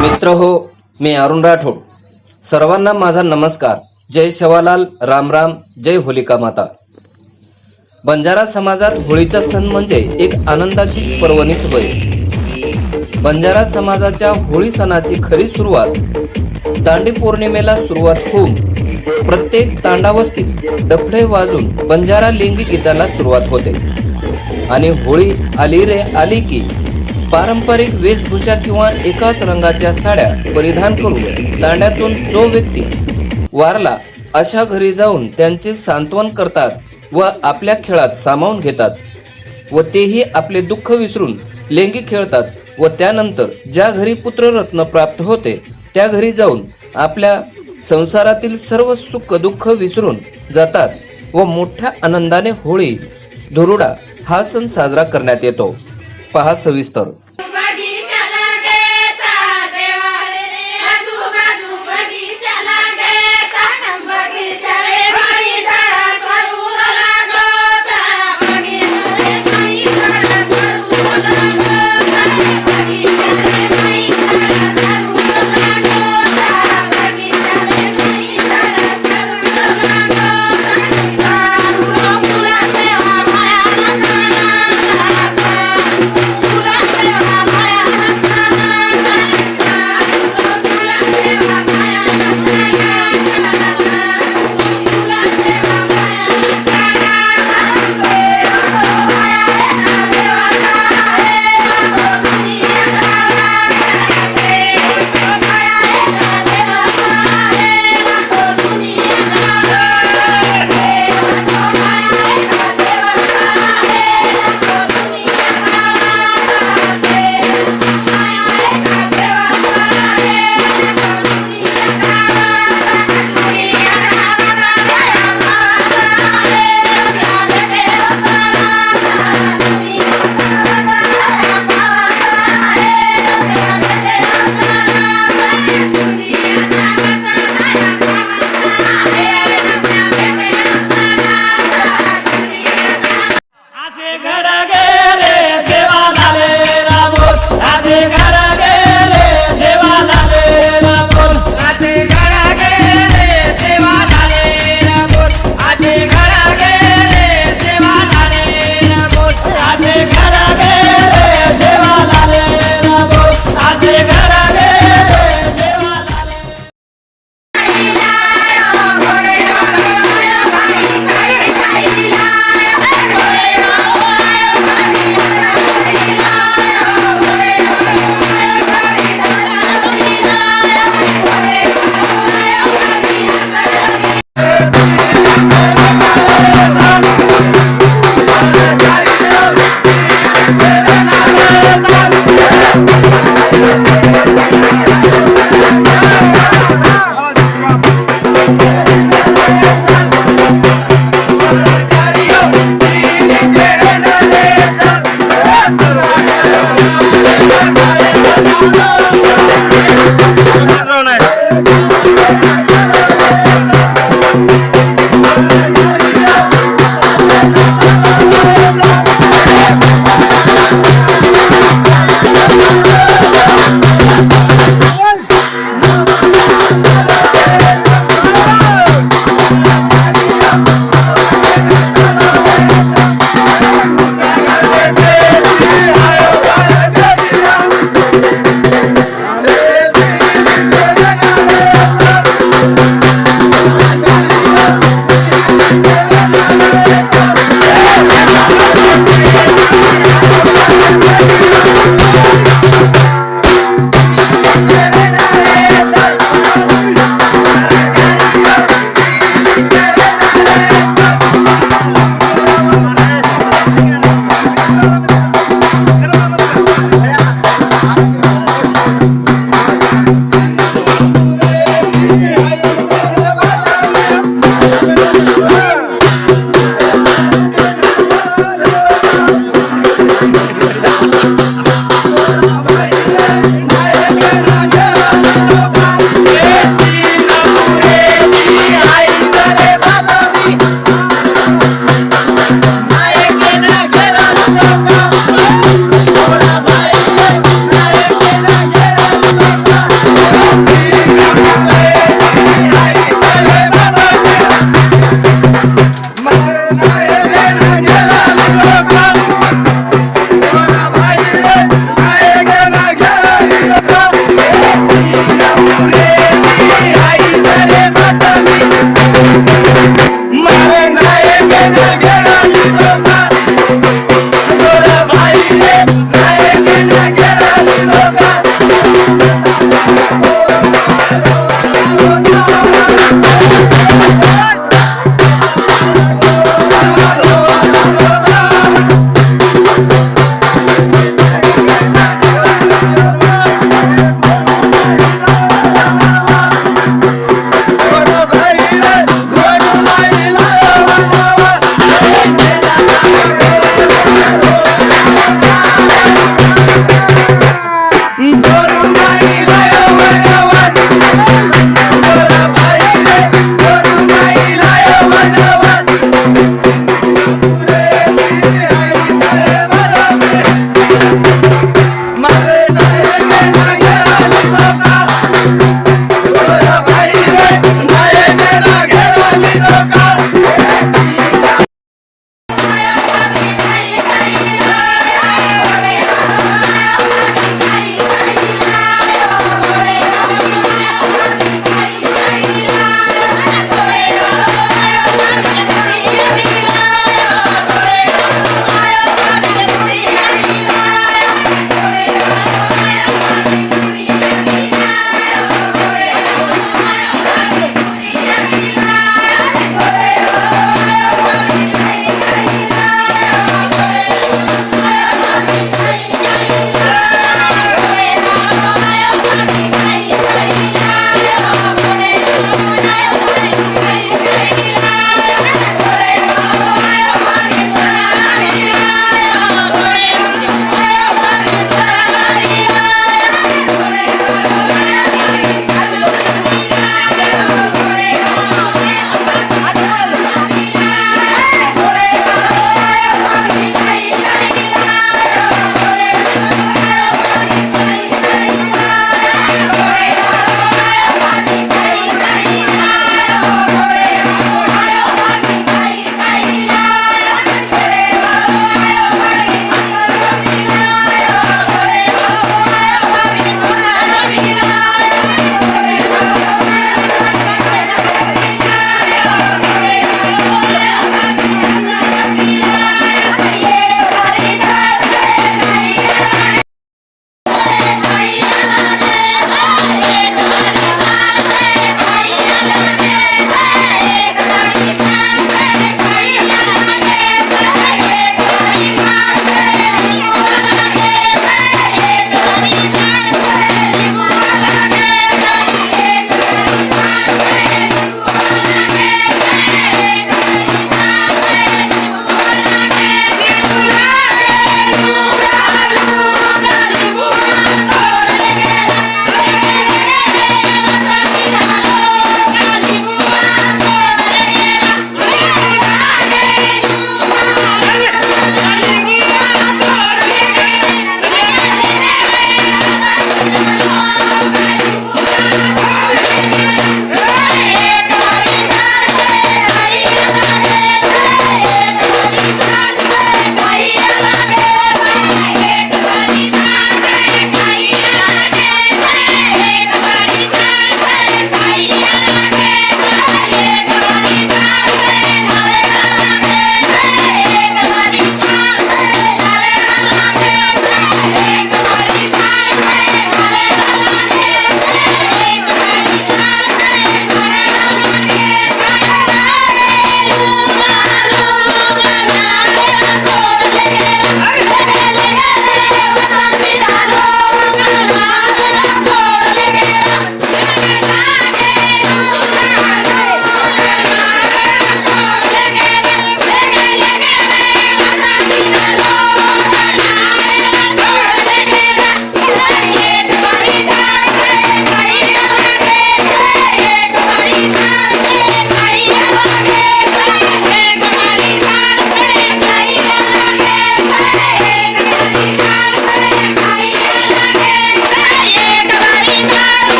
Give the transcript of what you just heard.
मित्र हो मी अरुण राठोड. सर्वांना माझा नमस्कार. जय शवालाल राम राम जय होलिका माता. बंजारा समाजात होळीचा सण म्हणजे एक आनंदाची पर्वणीच होय बंजारा समाजाच्या होळी सणाची खरी सुरुवात दांडी पौर्णिमेला सुरुवात होऊन प्रत्येक तांडावस्तीत डफडे वाजून बंजारा लिंगी गीताला सुरुवात होते. आणि होळी आली रे आली की पारंपरिक वेशभूषा किंवा एकाच रंगाच्या साड्या परिधान करून दांड्यातून जो व्यक्ती वारला अशा घरी जाऊन त्यांचे सांत्वन करतात व आपल्या खेळात सामावून घेतात व तेही आपले दुःख विसरून लेंगी खेळतात व त्यानंतर ज्या घरी पुत्ररत्न प्राप्त होते त्या घरी जाऊन आपल्या संसारातील सर्व सुख दुःख विसरून जातात व मोठ्या आनंदाने होळी धुरुडा हा सण साजरा करण्यात येतो. पहा सविस्तर.